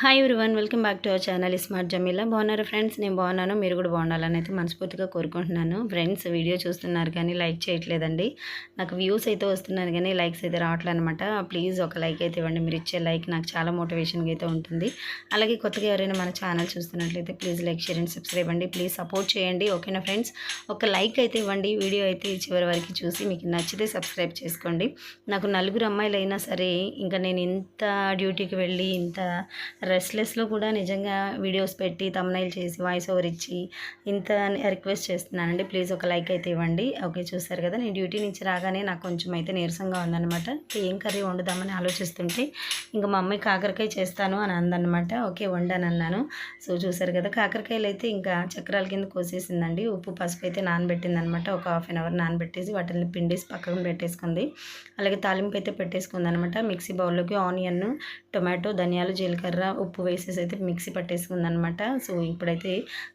Hi one welcome back to our channel smart Jameela బాగున్నారు friends నేను బాగున్నాను మీరు కూడా బాగుండాలని అయితే మనస్ఫూర్తిగా కోరుకుంటున్నాను. ఫ్రెండ్స్ వీడియో చూస్తున్నారు కానీ లైక్ చేయట్లేదండి. నాకు వ్యూస్ అయితే వస్తున్నారు కానీ లైక్స్ అయితే రావట్లేదు అనమాట ప్లీజ్ ఒక లైక్ అయితే ఇవ్వండి. మీరు ఇచ్చే లైక్ నాకు చాలా మోటివేషన్గా అయితే ఉంటుంది. అలాగే కొత్తగా ఎవరైనా మన ఛానల్ చూస్తున్నట్లయితే please like share and subscribe అండి. ప్లీజ్ సపోర్ట్ చేయండి. ఓకేనా ఫ్రెండ్స్ ఒక లైక్ అయితే ఇవ్వండి. వీడియో అయితే చివరి వరకు చూసి మీకు నచ్చితే సబ్స్క్రైబ్ చేసుకోండి. నాకు నలుగురు అమ్మాయిలు అయినా సరే ఇంకా నేను ఇంత డ్యూటీకి వెళ్ళి ఇంత రెస్ట్లెస్లో కూడా నిజంగా వీడియోస్ పెట్టి తమ్నైల్ చేసి వాయిస్ ఓవర్ ఇచ్చి ఇంత రిక్వెస్ట్ చేస్తున్నానండి. ప్లీజ్ ఒక లైక్ అయితే ఇవ్వండి. ఓకే చూసారు కదా నేను డ్యూటీ నుంచి రాగానే నాకు కొంచెం అయితే నీరసంగా ఉందన్నమాట. ఏం కర్రీ వండుదామని ఆలోచిస్తుంటే ఇంకా మా అమ్మాయి కాకరకాయ చేస్తాను అని అందనమాట ఓకే వండాను అన్నాను సో చూసారు కదా కాకరకాయలు అయితే ఇంకా చక్రాల కింద కోసేసిందండి. ఉప్పు పసుపు అయితే నానబెట్టింది అనమాట ఒక హాఫ్ అన్ అవర్ నానబెట్టేసి వాటిని పిండేసి పక్కన పెట్టేసుకుంది. అలాగే తాలింపు అయితే పెట్టేసుకుంది అనమాట మిక్సీ బౌల్లోకి ఆనియన్ టొమాటో ధనియాలు జీలకర్ర ఉప్పు వేసేసి అయితే మిక్సీ పట్టేసుకుంది అనమాట సో ఇప్పుడైతే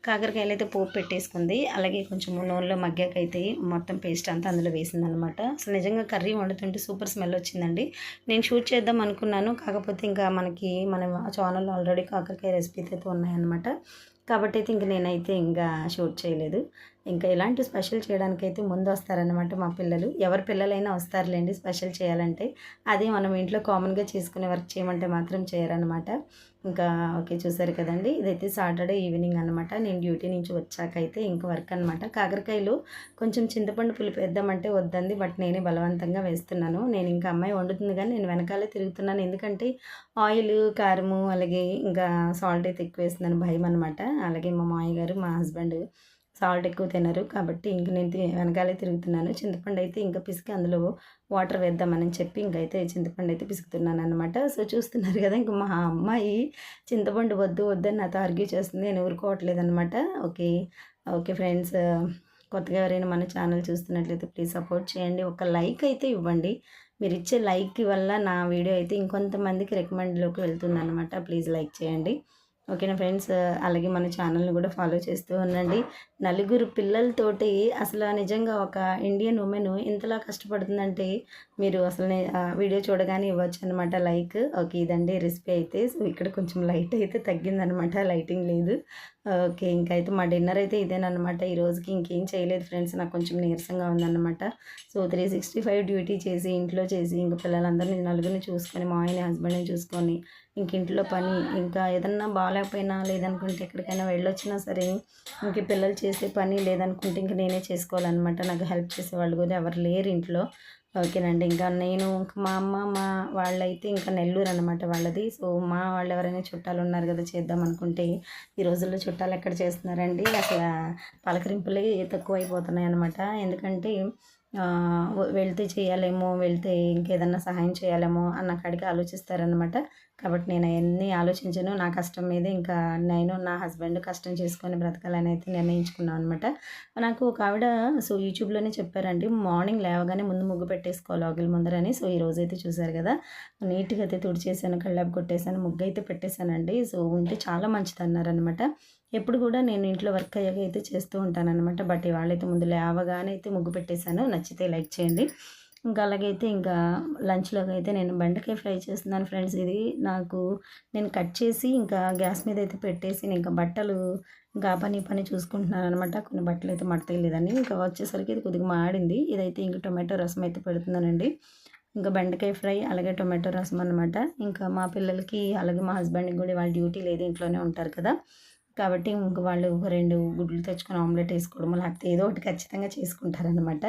కాకరకాయలు అయితే పోపు పెట్టేసుకుంది. అలాగే కొంచెం నూనెలో మగ్గాకైతే మొత్తం పేస్ట్ అంతా అందులో వేసింది అనమాట సో నిజంగా కర్రీ వండుతుంటే సూపర్ స్మెల్ వచ్చిందండి. నేను షూట్ చేద్దాం అనుకున్నాను. కాకపోతే ఇంకా మనకి మన ఛానల్లో ఆల్రెడీ కాకరకాయ రెసిపీస్ అయితే ఉన్నాయన్నమాట. కాబట్టి అయితే ఇంక నేనైతే ఇంకా షూట్ చేయలేదు. ఇంకా ఇలాంటి స్పెషల్ చేయడానికైతే ముందు వస్తారనమాట మా పిల్లలు. ఎవరి పిల్లలైనా వస్తారులేండి స్పెషల్ చేయాలంటే. అదే మనం ఇంట్లో కామన్గా చేసుకునే వర్క్ చేయమంటే మాత్రం చేయరనమాట ఇంకా ఓకే చూసారు కదండి. ఇదైతే సాటర్డే ఈవినింగ్ అనమాట నేను డ్యూటీ నుంచి వచ్చాక అయితే ఇంక వర్క్ అనమాట కాకరకాయలు కొంచెం చింతపండు పులుపు వేద్దామంటే వద్దంది బట్ నేనే బలవంతంగా వేస్తున్నాను. నేను ఇంకా అమ్మాయి వండుతుంది కానీ నేను వెనకాలే తిరుగుతున్నాను. ఎందుకంటే ఆయిల్ కారము అలాగే ఇంకా సాల్ట్ అయితే ఎక్కువ వేస్తుందని భయం అనమాట అలాగే మా మామయ్య గారు మా హస్బెండ్ సాల్ట్ ఎక్కువ తినరు. కాబట్టి ఇంక నేను వెనకాలే తిరుగుతున్నాను. చింతపండు అయితే ఇంకా పిసికి అందులో వాటర్ వేద్దామని చెప్పి ఇంకైతే చింతపండు అయితే పిసుకుతున్నాను అనమాట సో చూస్తున్నారు కదా ఇంక మా అమ్మాయి చింతపండు వద్దు వద్దని నాతో ఆర్గ్యూ చేస్తుంది. నేను ఊరుకోవట్లేదు అనమాట ఓకే ఓకే ఫ్రెండ్స్. కొత్తగా ఎవరైనా మన ఛానల్ చూస్తున్నట్లయితే ప్లీజ్ సపోర్ట్ చేయండి. ఒక లైక్ అయితే ఇవ్వండి. మీరు ఇచ్చే లైక్ వల్ల నా వీడియో అయితే ఇంకొంతమందికి రికమెండ్లోకి వెళ్తుంది అనమాట ప్లీజ్ లైక్ చేయండి. ఓకేనా ఫ్రెండ్స్? అలాగే మన ఛానల్ని కూడా ఫాలో చేస్తూ ఉండండి. నలుగురు పిల్లలతోటి అసలు నిజంగా ఒక ఇండియన్ ఉమెన్ ఇంతలా కష్టపడుతుందంటే మీరు అసలు వీడియో చూడగానే ఇవ్వచ్చు అనమాట లైక్ ఓకే ఇదండి రెసిపీ అయితే. సో ఇక్కడ కొంచెం లైట్ అయితే తగ్గిందనమాట లైటింగ్ లేదు. ఓకే ఇంకైతే మా డిన్నర్ అయితే ఇదేనమాట ఈ రోజుకి ఇంకేం చేయలేదు ఫ్రెండ్స్ నాకు కొంచెం నీరసంగా ఉందన్నమాట. So three sixty five duty చేసి ఇంట్లో చేసి ఇంకా పిల్లలందరినీ నలుగురిని చూసుకొని మా ఆయన హస్బెండ్ని చూసుకొని ఇంక ఇంట్లో పని ఇంకా ఏదన్నా బాగాలేకపోయినా లేదనుకుంటే ఎక్కడికైనా వెళ్ళొచ్చినా సరే ఇంక పిల్లలు చేసే పని లేదనుకుంటే ఇంక నేనే చేసుకోవాలన్నమాట. నాకు హెల్ప్ చేసే వాళ్ళు కూడా ఎవరు లేరు ఇంట్లో. ఓకేనండి. ఇంకా నేను మా అమ్మ మా వాళ్ళైతే ఇంకా నెల్లూరు అనమాట వాళ్ళది. సో మా వాళ్ళు ఎవరైనా చుట్టాలు ఉన్నారు కదా చేద్దాం అనుకుంటే ఈ రోజుల్లో చుట్టాలు ఎక్కడ చేస్తున్నారండి? అసలు పలకరింపులే తక్కువ అయిపోతున్నాయి అనమాట ఎందుకంటే వెళ్తే చేయాలేమో వెళ్తే ఇంకేదన్నా సహాయం చేయాలేమో అన్న కాడికి ఆలోచిస్తారనమాట కాబట్టి నేను అవన్నీ ఆలోచించను నా కష్టం మీద ఇంకా నేను నా హస్బెండ్ కష్టం చేసుకొని బ్రతకాలని అయితే నిర్ణయించుకున్నాను అనమాట నాకు ఒక ఆవిడ సో యూట్యూబ్లోనే చెప్పారండి మార్నింగ్ లేవగానే ముందు ముగ్గు పెట్టేసుకోవాలి ఆగిల్ ముందరని సో ఈ రోజు అయితే చూశారు కదా నీట్గా అయితే తుడిచేసాను కళ్ళాపు కొట్టేసాను ముగ్గు అయితే పెట్టేశానండి. సో ఉంటే చాలా మంచిది అన్నారనమాట ఎప్పుడు కూడా నేను ఇంట్లో వర్క్ అయ్యాక అయితే చేస్తూ ఉంటానన్నమాట. బట్ ఇవాళైతే ముందు లేవగానే అయితే ముగ్గు పెట్టేశాను. నచ్చితే లైక్ చేయండి. ఇంకా అలాగైతే ఇంకా లంచ్లోకి అయితే నేను బెండకాయ ఫ్రై చేస్తున్నాను ఫ్రెండ్స్. ఇది నాకు నేను కట్ చేసి ఇంకా గ్యాస్ మీద అయితే పెట్టేసి ఇంకా బట్టలు ఇంకా పని పని చూసుకుంటున్నాను అనమాట కొన్ని బట్టలు అయితే మడతలేదని ఇంకా వచ్చేసరికి ఇది కొద్దిగా మాడింది. ఇదైతే ఇంకా టొమాటో రసం అయితే పెడుతున్నానండి. ఇంకా బెండకాయ ఫ్రై అలాగే టొమాటో రసం అనమాట ఇంకా మా పిల్లలకి అలాగే మా హస్బెండ్కి కూడా వాళ్ళ డ్యూటీ లేదు. ఇంట్లోనే ఉంటారు కదా. కాబట్టి ఇంక వాళ్ళు ఒక రెండు గుడ్లు తెచ్చుకొని ఆమ్లెట్ వేసుకోవడము లేకపోతే ఏదో ఒకటి ఖచ్చితంగా చేసుకుంటారనమాట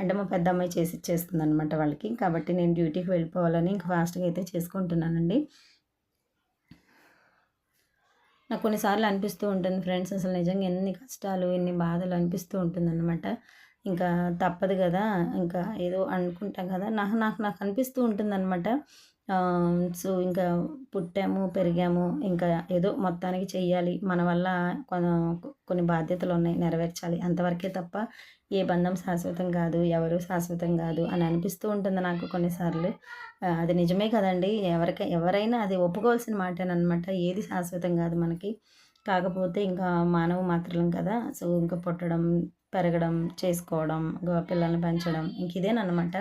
అంటే మా పెద్ద అమ్మాయి చేసి ఇచ్చేస్తుంది అనమాట వాళ్ళకి. కాబట్టి నేను డ్యూటీకి వెళ్ళిపోవాలని ఇంక ఫాస్ట్గా అయితే చేసుకుంటున్నానండి. నాకు కొన్నిసార్లు అనిపిస్తూ ఉంటుంది ఫ్రెండ్స్ అసలు నిజంగా ఎన్ని కష్టాలు ఎన్ని బాధలు అనిపిస్తూ ఉంటుందన్నమాట. ఇంకా తప్పదు కదా ఇంకా ఏదో అనుకుంటాం కదా నాకు నాకు నాకు అనిపిస్తూ ఉంటుందన్నమాట. సో ఇంకా పుట్టాము పెరిగాము ఇంకా ఏదో మొత్తానికి చెయ్యాలి. మన వల్ల కొన్ని బాధ్యతలు ఉన్నాయి నెరవేర్చాలి. అంతవరకే తప్ప ఏ బంధం శాశ్వతం కాదు ఎవరు శాశ్వతం కాదు అని అనిపిస్తూ ఉంటుంది నాకు కొన్నిసార్లు. అది నిజమే కదండి. ఎవరికి ఎవరైనా అది ఒప్పుకోవాల్సిన మాటేనమాట ఏది శాశ్వతం కాదు మనకి. కాకపోతే ఇంకా మానవ మాత్రం కదా. సో ఇంకా పుట్టడం పెరగడం చేసుకోవడం పిల్లల్ని పెంచడం ఇంక ఇదేనమాట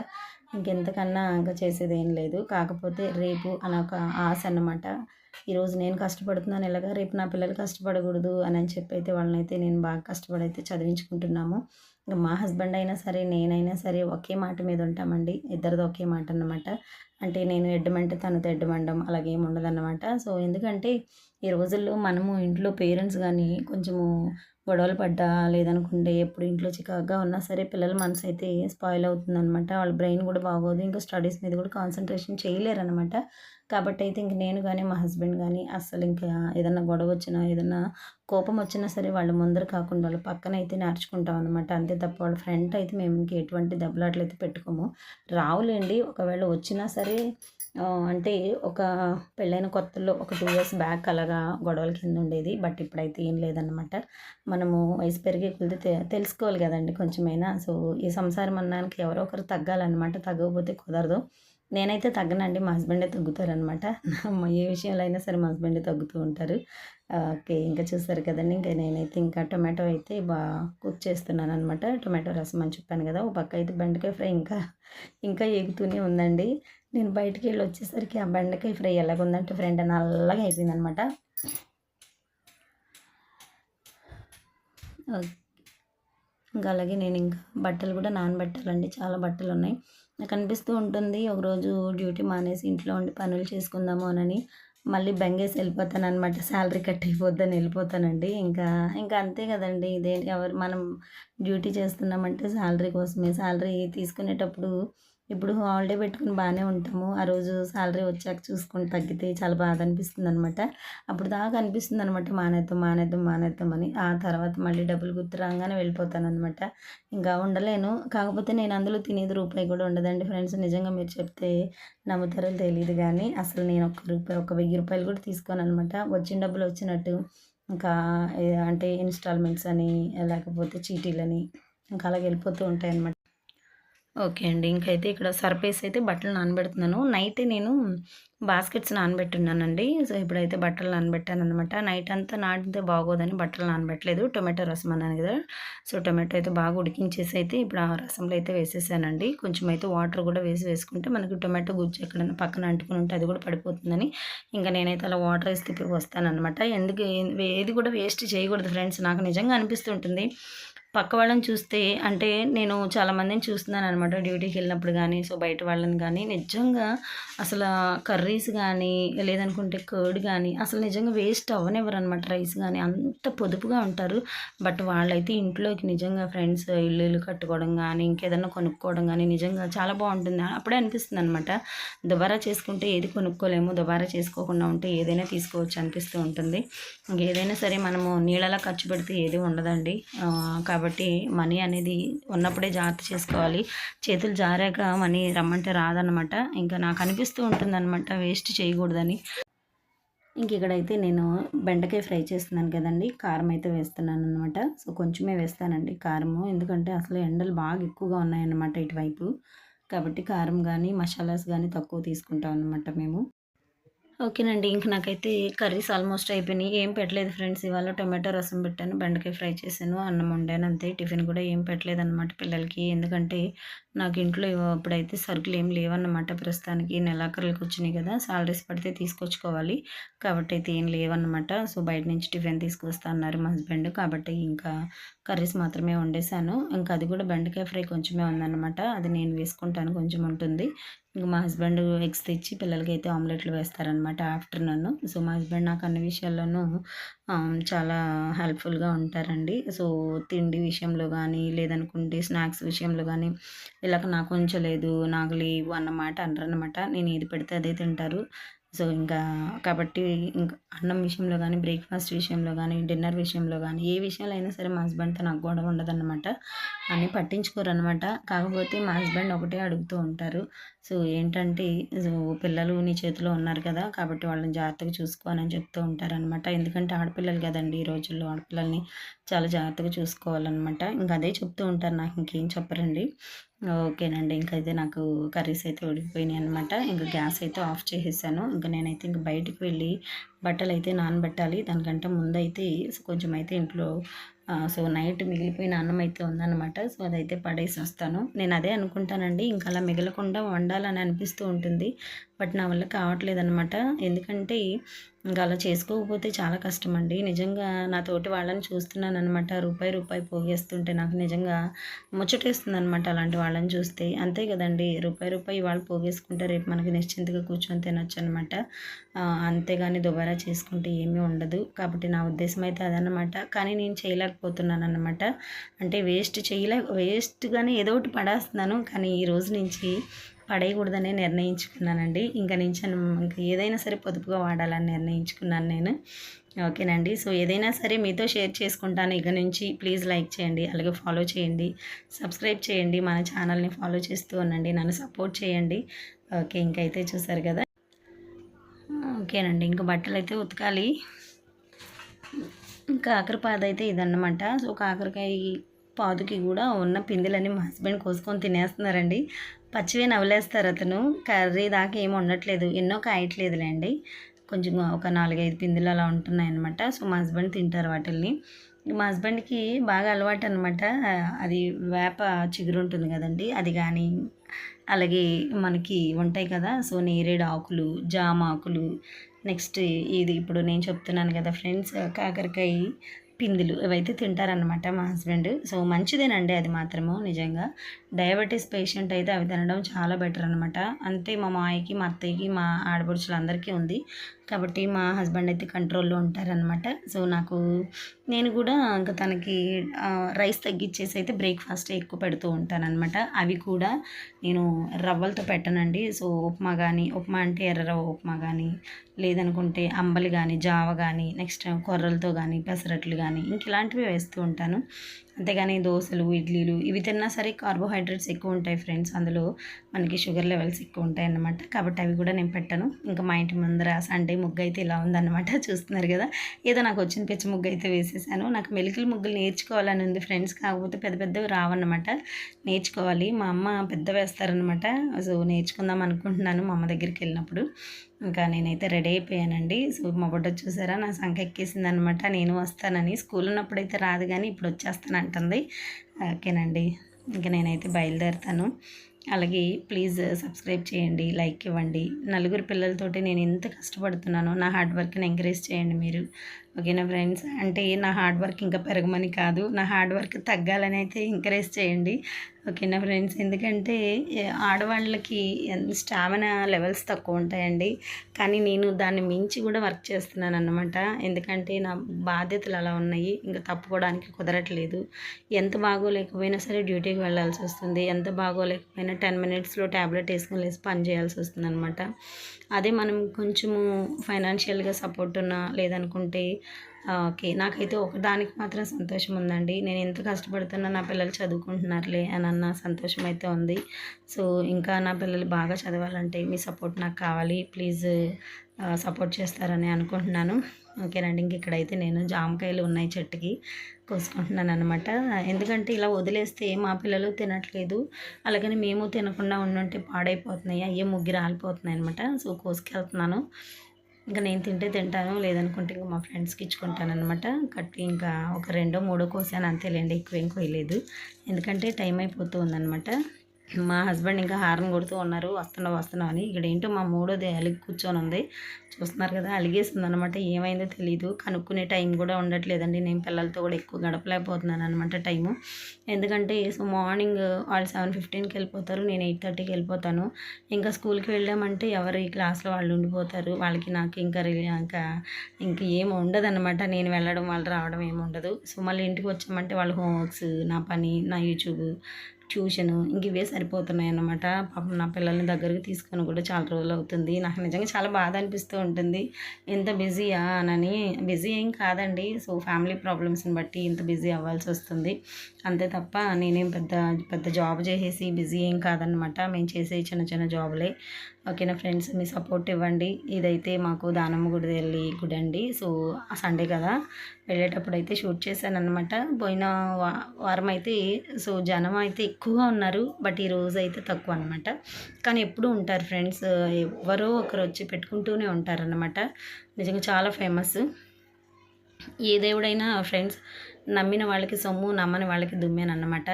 ఇంకెంతకన్నా ఇంకా చేసేది ఏం లేదు. కాకపోతే రేపు అని ఒక ఆశ అన్నమాట. ఈరోజు నేను కష్టపడుతున్నాను ఇలాగా రేపు నా పిల్లలు కష్టపడకూడదు అని అని చెప్పి అయితే వాళ్ళనైతే నేను బాగా కష్టపడి అయితే చదివించుకుంటున్నాము. ఇంకా మా హస్బెండ్ అయినా సరే నేనైనా సరే ఒకే మాట మీద ఉంటామండి. ఇద్దరిది ఒకే మాట అన్నమాట. అంటే నేను ఎడ్డమంటే తనతో ఎడ్డమండం అలాగే ఏమి ఉండదన్నమాట. సో ఎందుకంటే ఈ రోజుల్లో మనము ఇంట్లో పేరెంట్స్ కానీ కొంచెము గొడవలు పడ్డా లేదనుకుంటే ఎప్పుడు ఇంట్లో చికాగ్గా ఉన్నా సరే పిల్లల మనసు అయితే స్పాయిల్ అవుతుందన్నమాట. వాళ్ళ బ్రెయిన్ కూడా బాగోదు. ఇంకా స్టడీస్ మీద కూడా కాన్సన్ట్రేషన్ చేయలేరు అనమాట కాబట్టి అయితే ఇంక నేను కానీ మా హస్బెండ్ కానీ అస్సలు ఇంకా ఏదన్నా గొడవ వచ్చినా ఏదన్నా కోపం వచ్చినా సరే వాళ్ళ ముందర కాకుండా వాళ్ళ పక్కన అయితే నేర్చుకుంటాం అనమాట అంతే తప్ప వాళ్ళ ఫ్రెండ్ అయితే మేము ఇంక ఎటువంటి దెబ్బలాట్లు అయితే పెట్టుకోము. రావులేండి. ఒకవేళ వచ్చినా సరే అంటే ఒక పెళ్ళైన కొత్తలో ఒక టూ ఇయర్స్ బ్యాక్ అలాగా గొడవల కింద ఉండేది. బట్ ఇప్పుడైతే ఏం లేదనమాట మనము వయసు పెరిగే కొద్ది తెలుసుకోవాలి కదండి కొంచెమైనా. సో ఈ సంసారం అన్నానికి ఎవరో ఒకరు తగ్గాలన్నమాట. తగ్గకపోతే కుదరదు. నేనైతే తగ్గనండి. మా హస్బెండే తగ్గుతారనమాట ఏ విషయంలో అయినా సరే మా హస్బెండే తగ్గుతూ ఉంటారు. ఓకే ఇంకా చూస్తారు కదండి. ఇంకా నేనైతే ఇంకా టొమాటో అయితే బాగా కుక్ చేస్తున్నాను అనమాట టొమాటో రసం అని చెప్పాను కదా. ఒక పక్క అయితే బెండకాయ ఫ్రై ఇంకా ఇంకా ఎగుతూనే ఉందండి. నేను బయటికి వెళ్ళి వచ్చేసరికి ఆ బెండకాయ ఫ్రై ఎలాగుందంటే ఫ్రెండ్ నల్లగా అయిపోయింది అనమాట ఇంకా అలాగే నేను ఇంకా బట్టలు కూడా నానబెట్టాలండి. చాలా బట్టలు ఉన్నాయి. నాకు అనిపిస్తూ ఉంటుంది ఒకరోజు డ్యూటీ మానేసి ఇంట్లో ఉండి పనులు చేసుకుందాము అని మళ్ళీ బెంగేసి వెళ్ళిపోతాను అనమాట శాలరీ కట్ అయిపోద్దని వెళ్ళిపోతానండి. ఇంకా ఇంకా అంతే కదండి. ఇదే ఎవరు మనం డ్యూటీ చేస్తున్నామంటే శాలరీ కోసమే. శాలరీ తీసుకునేటప్పుడు ఇప్పుడు హాలిడే పెట్టుకుని బాగానే ఉంటాము. ఆ రోజు శాలరీ వచ్చాక చూసుకొని తగ్గితే చాలా బాధ అనిపిస్తుంది అనమాట అప్పుడు దాకా అనిపిస్తుంది అనమాట మానేద్దాం మానేద్దాం మానేద్దాం అని. ఆ తర్వాత మళ్ళీ డబ్బులు గుర్తు రాగానే వెళ్ళిపోతాను అనమాట ఇంకా ఉండలేను. కాకపోతే నేను అందులో తినేది రూపాయి కూడా ఉండదండి ఫ్రెండ్స్. నిజంగా మీరు చెప్తే నమ్ముతారో తెలియదు కానీ అసలు నేను ఒక్క రూపాయి ఒక వెయ్యి రూపాయలు కూడా తీసుకోను అనమాట వచ్చిన డబ్బులు వచ్చినట్టు ఇంకా అంటే ఇన్స్టాల్మెంట్స్ అని లేకపోతే చీటీలని ఇంకా అలాగే వెళ్ళిపోతూ ఉంటాయి అనమాట ఓకే అండి. ఇంకైతే ఇక్కడ సర్పేస్ అయితే బట్టలు నానబెడుతున్నాను. నైట్ నేను బాస్కెట్స్ నానబెట్టున్నానండి. సో ఇప్పుడైతే బట్టలు నానబెట్టాను అనమాట నైట్ అంతా నాటితే బాగోదని బట్టలు నానబెట్టలేదు. టొమాటో రసం అన్నాను కదా. సో టొమాటో అయితే బాగా ఉడికించేసి అయితే ఇప్పుడు ఆ రసంలో అయితే వేసేసానండి. కొంచెం అయితే వాటర్ కూడా వేసి వేసుకుంటే మనకి టొమాటో గుజ్జు ఎక్కడైనా పక్కన అంటుకుని ఉంటే అది కూడా పడిపోతుందని ఇంకా నేనైతే అలా వాటర్ వేసి తిప్పి వస్తానమాట ఎందుకు ఏది కూడా వేస్ట్ చేయకూడదు ఫ్రెండ్స్. నాకు నిజంగా అనిపిస్తుంటుంది. పక్క వాళ్ళని చూస్తే అంటే నేను చాలామందిని చూస్తున్నాను అనమాట డ్యూటీకి వెళ్ళినప్పుడు కానీ సో బయట వాళ్ళని కానీ నిజంగా అసలు కర్రీస్ కానీ లేదనుకుంటే కర్డ్ కానీ అసలు నిజంగా వేస్ట్ అవ్వనివ్వరు అనమాట రైస్ కానీ అంత పొదుపుగా ఉంటారు. బట్ వాళ్ళైతే ఇంట్లోకి నిజంగా ఫ్రెండ్స్ ఇల్లు ఇల్లు కట్టుకోవడం కానీ ఇంకేదన్నా కొనుక్కోవడం కానీ నిజంగా చాలా బాగుంటుంది. అప్పుడే అనిపిస్తుంది అనమాట దుబారా చేసుకుంటే ఏది కొనుక్కోలేము. దుబారా చేసుకోకుండా ఉంటే ఏదైనా తీసుకోవచ్చు అనిపిస్తూ ఉంటుంది. ఏదైనా సరే మనము నీళ్ళలా ఖర్చు పెడితే ఏది ఉండదండి. కాబట్టి మనీ అనేది ఉన్నప్పుడే జాగ్రత్త చేసుకోవాలి. చేతులు జారాక మనీ రమ్మంటే రాదనమాట ఇంకా నాకు అనిపిస్తూ ఉంటుంది అనమాట వేస్ట్ చేయకూడదని. ఇంక ఇక్కడైతే నేను బెండకాయ ఫ్రై చేస్తున్నాను కదండి. కారం అయితే వేస్తున్నాను అనమాట సో కొంచెమే వేస్తానండి కారము. ఎందుకంటే అసలు ఎండలు బాగా ఎక్కువగా ఉన్నాయన్నమాట ఇటువైపు. కాబట్టి కారం కానీ మసాలాస్ కానీ తక్కువ తీసుకుంటాం అనమాట మేము. ఓకేనండి ఇంక నాకైతే కర్రీస్ ఆల్మోస్ట్ అయిపోయినాయి. ఏం పెట్టలేదు ఫ్రెండ్స్ ఇవాళ టొమాటో రసం పెట్టాను బెండకాయ ఫ్రై చేశాను అన్నం వండాను అంతే టిఫిన్ కూడా ఏం పెట్టలేదు అనమాట పిల్లలకి. ఎందుకంటే నాకు ఇంట్లో ఇప్పుడైతే సరుకులు ఏం లేవన్నమాట ప్రస్తుతానికి నెలాఖరులకు వచ్చినాయి కదా సాలరీస్ పడితే తీసుకొచ్చుకోవాలి. కాబట్టి అయితే ఏం లేవన్నమాట. సో బయట నుంచి టిఫిన్ తీసుకొస్తా అన్నారు మా హస్బెండ్. కాబట్టి ఇంకా కర్రీస్ మాత్రమే వండేసాను ఇంకా అది కూడా బెండకాయ ఫ్రై కొంచెమే ఉందన్నమాట. అది నేను వేసుకుంటాను కొంచెం ఉంటుంది. మా హస్బెండ్ ఎగ్స్ తెచ్చి పిల్లలకి అయితే ఆమ్లెట్లు వేస్తారనమాట ఆఫ్టర్నూన్. సో మా హస్బెండ్ నాకు అన్ని విషయాల్లోనూ చాలా హెల్ప్ఫుల్గా ఉంటారండి. సో తిండి విషయంలో కానీ లేదనుకుంటే స్నాక్స్ విషయంలో కానీ ఇలాగ నాకు ఉంచలేదు నాకు లేవు అన్నమాట అనరన్నమాట. నేను ఏది పెడితే అదే తింటారు. సో ఇంకా కాబట్టి ఇంకా అన్నం విషయంలో కానీ బ్రేక్ఫాస్ట్ విషయంలో కానీ డిన్నర్ విషయంలో కానీ ఏ విషయంలో అయినా సరే మా హస్బెండ్తో నాకు గొడవ ఉండదన్నమాట. అన్నీ పట్టించుకోరు అనమాట కాకపోతే మా హస్బెండ్ ఒకటే అడుగుతూ ఉంటారు. సో ఏంటంటే సో పిల్లలు నీ చేతిలో ఉన్నారు కదా కాబట్టి వాళ్ళని జాగ్రత్తగా చూసుకోవాలని చెప్తూ ఉంటారనమాట ఎందుకంటే ఆడపిల్లలు కదండి ఈ రోజుల్లో ఆడపిల్లల్ని చాలా జాగ్రత్తగా చూసుకోవాలన్నమాట. ఇంకా అదే చెప్తూ ఉంటారు. నాకు ఇంకేం చెప్పరండి. ఓకేనండి. ఇంకైతే నాకు కర్రీస్ అయితే ఉడికిపోయినాయి అనమాట ఇంకా గ్యాస్ అయితే ఆఫ్ చేసేసాను. ఇంకా నేనైతే ఇంక బయటికి వెళ్ళి బట్టలు అయితే నానబెట్టాలి. దానికంటే ముందైతే కొంచెం అయితే ఇంట్లో సో నైట్ మిగిలిపోయిన అన్నం అయితే ఉందన్నమాట. సో అదైతే పడేసి వస్తాను నేను అదే అనుకుంటానండి. ఇంకా అలా మిగలకుండా వండాలని అనిపిస్తూ ఉంటుంది. బట్ నా వల్ల కావట్లేదు అనమాట ఎందుకంటే ఇంకా అలా చేసుకోకపోతే చాలా కష్టం అండి నిజంగా నా తోటి వాళ్ళని చూస్తున్నాను అనమాట రూపాయి రూపాయి పోగేస్తుంటే నాకు నిజంగా ముచ్చటేస్తుంది అనమాట అలాంటి వాళ్ళని చూస్తే. అంతే కదండి. రూపాయి రూపాయి వాళ్ళు పోగేసుకుంటే రేపు మనకి నిశ్చింతగా కూర్చొని తినొచ్చు అనమాట అంతేగాని దుబారా చేసుకుంటే ఏమీ ఉండదు. కాబట్టి నా ఉద్దేశం అయితే అదనమాట కానీ నేను చేయలేకపోతున్నాను అనమాట అంటే వేస్ట్ చేయలే వేస్ట్గానే ఏదో ఒకటి పడేస్తున్నాను. కానీ ఈ రోజు నుంచి పడేయకూడదనే నిర్ణయించుకున్నానండి. ఇంకా నుంచి ఇంకా ఏదైనా సరే పొదుపుగా వాడాలని నిర్ణయించుకున్నాను నేను. ఓకేనండి. సో ఏదైనా సరే మీతో షేర్ చేసుకుంటాను. ఇక నుంచి ప్లీజ్ లైక్ చేయండి. అలాగే ఫాలో చేయండి. సబ్స్క్రైబ్ చేయండి. మన ఛానల్ని ఫాలో చేస్తూ ఉండండి. నన్ను సపోర్ట్ చేయండి. ఓకే ఇంకైతే చూసారు కదా. ఓకేనండి. ఇంకా బట్టలు అయితే ఉతకాలి కాకరపాద అయితే ఇదన్నమాట. సో కాకరకాయ పాదుకి కూడా ఉన్న పిందెలన్నీ మా హస్బెండ్ కోసుకొని తినేస్తున్నారండి. పచ్చివే నవ్వులేస్తారు అతను. కర్రీ దాకా ఏమి ఉండట్లేదు ఎన్నో కాయట్లేదులేండి. కొంచెం ఒక నాలుగైదు పిందులు అలా ఉంటున్నాయి అనమాట సో మా హస్బెండ్ తింటారు వాటిల్ని. మా హస్బెండ్కి బాగా అలవాటు అనమాట అది వేప చిగురు ఉంటుంది కదండి. అది కానీ అలాగే మనకి ఉంటాయి కదా. సో నేరేడు ఆకులు జామ ఆకులు. నెక్స్ట్ ఇది ఇప్పుడు నేను చెప్తున్నాను కదా ఫ్రెండ్స్ కాకరకాయ. పిందులు ఇవైతే తింటారనమాట మా హస్బెండ్ సో మంచిదేనండి అది మాత్రము నిజంగా. డయాబెటీస్ పేషెంట్ అయితే అవి తినడం చాలా బెటర్ అనమాట అంటే మా మాయకి మా అత్తయ్యకి మా ఆడపడుచులందరికీ ఉంది. కాబట్టి మా హస్బెండ్ అయితే కంట్రోల్లో ఉంటారనమాట సో నాకు నేను కూడా ఇంకా తనకి రైస్ తగ్గించేసి అయితే బ్రేక్ఫాస్ట్ ఎక్కువ పెడుతూ ఉంటానన్నమాట. అవి కూడా నేను రవ్వలతో పెట్టనండి. సో ఉప్మా కానీ ఉప్మా అంటే ఎర్ర ఉప్మా కానీ లేదనుకుంటే అంబలి కానీ జావ కానీ నెక్స్ట్ కొర్రలతో కానీ పెసరట్లు కానీ ఇంక ఇలాంటివి వేస్తూ ఉంటాను. అంతేగాని దోశలు ఇడ్లీలు ఇవి తిన్నా సరే కార్బోహైడ్రేట్స్ ఎక్కువ ఉంటాయి ఫ్రెండ్స్. అందులో మనకి షుగర్ లెవెల్స్ ఎక్కువ ఉంటాయి అన్నమాట కాబట్టి అవి కూడా నేను పెట్టాను. ఇంకా మా ఇంటి ముందర సండే ముగ్గు అయితే ఇలా ఉందన్నమాట. చూస్తున్నారు కదా. ఏదో నాకు వచ్చిన పిచ్చి ముగ్గు అయితే వేసేసాను. నాకు మెలికల ముగ్గులు నేర్చుకోవాలని ఉంది ఫ్రెండ్స్. కాకపోతే పెద్ద పెద్దవి రావన్నమాట. నేర్చుకోవాలి. మా అమ్మ పెద్ద వేస్తారనమాట సో నేర్చుకుందాం అనుకుంటున్నాను మా అమ్మ దగ్గరికి వెళ్ళినప్పుడు. ఇంకా నేనైతే రెడీ అయిపోయానండి. సో మా బుడ్డ చూసారా? నా సంఖ ఎక్కేసింది అనమాట నేను వస్తానని. స్కూల్ ఉన్నప్పుడైతే రాదు కానీ ఇప్పుడు వచ్చేస్తాను అంటుంది. ఓకేనండి. ఇంకా నేనైతే బయలుదేరుతాను. అలాగే ప్లీజ్ సబ్స్క్రైబ్ చేయండి లైక్ ఇవ్వండి. నలుగురు పిల్లలతోటి నేను ఎంత కష్టపడుతున్నానో నా హార్డ్ వర్క్ని ఎంకరేజ్ చేయండి మీరు. ఓకేనా ఫ్రెండ్స్? అంటే నా హార్డ్ వర్క్ ఇంకా పెరగమని కాదు. నా హార్డ్ వర్క్ తగ్గాలని అయితే ఎంకరేజ్ చేయండి. ఓకేనా ఫ్రెండ్స్. ఎందుకంటే ఆడవాళ్ళకి స్టామినా లెవెల్స్ తక్కువ ఉంటాయండి. కానీ నేను దాన్ని మించి కూడా వర్క్ చేస్తున్నాను అనమాట ఎందుకంటే నా బాధ్యతలు అలా ఉన్నాయి. ఇంకా తప్పుకోవడానికి కుదరట్లేదు. ఎంత బాగోలేకపోయినా సరే డ్యూటీకి వెళ్ళాల్సి వస్తుంది. ఎంత బాగోలేకపోయినా టెన్ మినిట్స్లో ట్యాబ్లెట్ వేసుకొని లేసి పని చేయాల్సి వస్తుంది అనమాట అదే మనం కొంచెము ఫైనాన్షియల్గా సపోర్ట్ ఉన్నా లేదనుకుంటే ఓకే. నాకైతే ఒకదానికి మాత్రం సంతోషం ఉందండి. నేను ఎంత కష్టపడుతున్నా నా పిల్లలు చదువుకుంటున్నారులే అని అన్న సంతోషం అయితే ఉంది. సో ఇంకా నా పిల్లలు బాగా చదవాలంటే మీ సపోర్ట్ నాకు కావాలి. ప్లీజ్ సపోర్ట్ చేస్తారని అనుకుంటున్నాను. ఓకేనండి. ఇంక ఇక్కడైతే నేను జామకాయలు ఉన్నాయి చెట్టుకి కోసుకుంటున్నాను అనమాట ఎందుకంటే ఇలా వదిలేస్తే మా పిల్లలు తినట్లేదు. అలాగని మేము తినకుండా ఉండుంటే పాడైపోతున్నాయి. అయ్యే ముగ్గురు రాలిపోతున్నాయి అనమాట సో కోసుకెళ్తున్నాను. ఇంకా నేను తింటే తింటాను లేదనుకుంటే ఇంకా మా ఫ్రెండ్స్కి ఇచ్చుకుంటాను అనమాట కట్టి ఇంకా ఒక రెండో మూడో కోసాను అంతేలేండి ఎక్కువ ఏం కోయలేదు ఎందుకంటే టైం అయిపోతూ ఉందన్నమాట. మా హస్బెండ్ ఇంకా హారం కొడుతూ ఉన్నారు. వస్తున్నావు వస్తున్నావు అని. ఇక్కడ ఏంటో మా మూడోది అలిగి కూర్చొని ఉంది. చూస్తున్నారు కదా అలిగేస్తుంది అనమాట ఏమైందో తెలియదు కనుక్కునే టైం కూడా ఉండట్లేదండి. నేను పిల్లలతో కూడా ఎక్కువ గడపలేకపోతున్నాను అనమాట టైము ఎందుకంటే సో మార్నింగ్ వాళ్ళు సెవెన్ ఫిఫ్టీన్కి వెళ్ళిపోతారు. నేను ఎయిట్ థర్టీకి వెళ్ళిపోతాను. ఇంకా స్కూల్కి వెళ్ళామంటే ఎవరు ఈ క్లాస్లో వాళ్ళు ఉండిపోతారు. వాళ్ళకి నాకు ఇంకా ఇంకా ఇంక ఏమి ఉండదన్నమాట నేను వెళ్ళడం వాళ్ళు రావడం ఏమి ఉండదు. సో మళ్ళీ ఇంటికి వచ్చామంటే వాళ్ళ హోంవర్క్స్ నా పని నా యూట్యూబ్ ట్యూషను. ఇంక ఇవే సరిపోతున్నాయి అన్నమాట. పాపం నా పిల్లల్ని దగ్గరికి తీసుకొని కూడా చాలా రోజులు అవుతుంది. నాకు నిజంగా చాలా బాధ అనిపిస్తూ ఉంటుంది. ఎంత బిజీయా అని బిజీ ఏం కాదండి. సో ఫ్యామిలీ ప్రాబ్లమ్స్ని బట్టి ఇంత బిజీ అవ్వాల్సి వస్తుంది. అంతే తప్ప నేనేం పెద్ద పెద్ద జాబ్ చేసేసి బిజీ ఏం కాదనమాట మేము చేసే చిన్న చిన్న జాబులే. ఓకేనా ఫ్రెండ్స్ మీ సపోర్ట్ ఇవ్వండి. ఇదైతే మాకు దానమ్మ గుడి వెళ్ళి గుడి అండి సో సండే కదా వెళ్ళేటప్పుడు అయితే షూట్ చేశాను అనమాట పోయిన వారం అయితే సో జనం అయితే ఎక్కువగా ఉన్నారు. బట్ ఈ రోజు అయితే తక్కువ అనమాట కానీ ఎప్పుడు ఉంటారు ఫ్రెండ్స్. ఎవరో ఒకరు వచ్చి పెట్టుకుంటూనే ఉంటారనమాట నిజంగా చాలా ఫేమస్. ఏ దేవుడైనా ఫ్రెండ్స్ నమ్మిన వాళ్ళకి సొమ్ము నమ్మని వాళ్ళకి దుమ్మేనన్నమాట.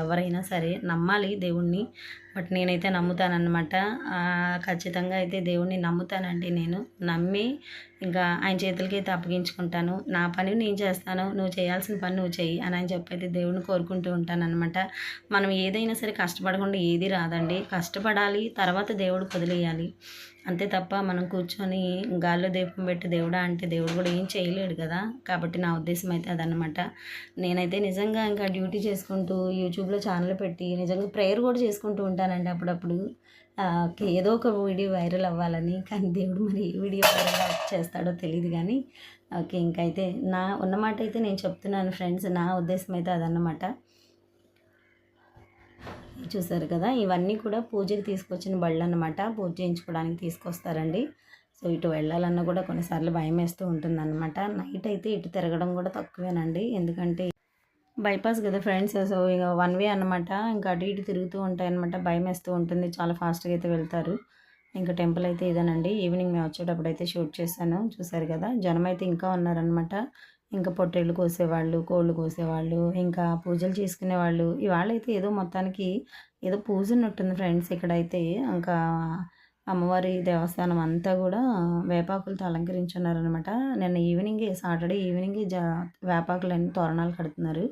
ఎవరైనా సరే నమ్మాలి దేవుణ్ణి బట్ నేనైతే నమ్ముతానన్నమాట. ఖచ్చితంగా అయితే దేవుణ్ణి నమ్ముతానండి నేను. నమ్మి ఇంకా ఆయన చేతులకి అయితే అప్పగించుకుంటాను. నా పని నేను చేస్తాను నువ్వు చేయాల్సిన పని నువ్వు చెయ్యి అని ఆయన చెప్పి అయితే దేవుడిని కోరుకుంటూ ఉంటానన్నమాట. మనం ఏదైనా సరే కష్టపడకుండా ఏది రాదండి. కష్టపడాలి తర్వాత దేవుడు వదిలేయాలి. అంతే తప్ప మనం కూర్చొని గాల్లో దీపం పెట్టి దేవుడా అంటే దేవుడు కూడా ఏం చేయలేడు కదా. కాబట్టి నా ఉద్దేశం అయితే అదనమాట నేనైతే నిజంగా ఇంకా డ్యూటీ చేసుకుంటూ యూట్యూబ్లో ఛానల్ పెట్టి నిజంగా ప్రేయర్ కూడా చేసుకుంటూ ఉంటానండి అప్పుడప్పుడు. ఏదో ఒక వీడియో వైరల్ అవ్వాలని కానీ దేవుడు మరి ఏ వీడియో వైరల్ చేస్తాడో తెలియదు కానీ ఓకే ఇంకైతే నా ఉన్నమాట అయితే నేను చెప్తున్నాను ఫ్రెండ్స్ నా ఉద్దేశం అయితే అదన్నమాట. చూసారు కదా ఇవన్నీ కూడా పూజకి తీసుకొచ్చిన బళ్ళు అనమాట పూజ చేయించుకోవడానికి తీసుకొస్తారండి. సో ఇటు వెళ్ళాలన్నా కూడా కొన్నిసార్లు భయం వేస్తూ ఉంటుందన్నమాట. నైట్ అయితే ఇటు తిరగడం కూడా తక్కువేనండి. ఎందుకంటే బైపాస్ కదా ఫ్రెండ్స్. సో ఇక వన్ వే అన్నమాట. ఇంకా అటు ఇటు తిరుగుతూ ఉంటాయి అనమాట భయం వేస్తూ ఉంటుంది. చాలా ఫాస్ట్గా అయితే వెళ్తారు. ఇంకా టెంపుల్ అయితే ఇదేనండి. ఈవినింగ్ మేము వచ్చేటప్పుడు అయితే షూట్ చేశాను. చూసారు కదా జనం అయితే ఇంకా ఉన్నారనమాట ఇంకా పొట్టేళ్ళు కోసేవాళ్ళు కోళ్ళు కోసేవాళ్ళు ఇంకా పూజలు చేసుకునేవాళ్ళు. ఇవాళ అయితే ఏదో మొత్తానికి ఏదో పూజ ఉన్నట్టుంది ఫ్రెండ్స్ ఇక్కడైతే. ఇంకా అమ్మవారి దేవస్థానం అంతా కూడా వేపాకులతో అలంకరించున్నారనమాట నిన్న ఈవినింగే సాటర్డే ఈవినింగే జా వేపాకులన్నీ తోరణాలు కడుతున్నారు.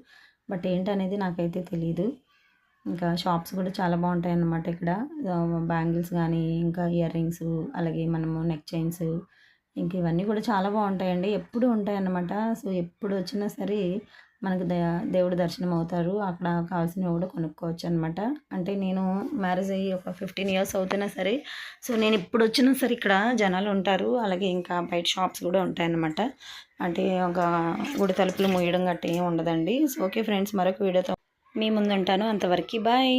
బట్ ఏంటనేది నాకైతే తెలియదు ఇంకా షాప్స్ కూడా చాలా బాగుంటాయి అన్నమాట ఇక్కడ బ్యాంగిల్స్ కానీ ఇంకా ఇయర్ రింగ్స్ అలాగే మనము నెక్ చైన్స్ ఇంక ఇవన్నీ కూడా చాలా బాగుంటాయండి. ఎప్పుడు ఉంటాయన్నమాట. సో ఎప్పుడు వచ్చినా సరే మనకు దే దేవుడు దర్శనం అవుతారు అక్కడ కావాల్సినవి కూడా కొనుక్కోవచ్చు అనమాట అంటే నేను మ్యారేజ్ అయ్యి ఒక ఫిఫ్టీన్ ఇయర్స్ అవుతున్నా సరే సో నేను ఇప్పుడు వచ్చినా సరే ఇక్కడ జనాలు ఉంటారు. అలాగే ఇంకా బయట షాప్స్ కూడా ఉంటాయన్నమాట. అంటే ఒక గుడి తలుపులు మూయడం గట్ట ఏమి ఉండదండి. సో ఓకే ఫ్రెండ్స్ మరొక వీడియోతో మీ ముందు ఉంటాను అంతవరకు బాయ్.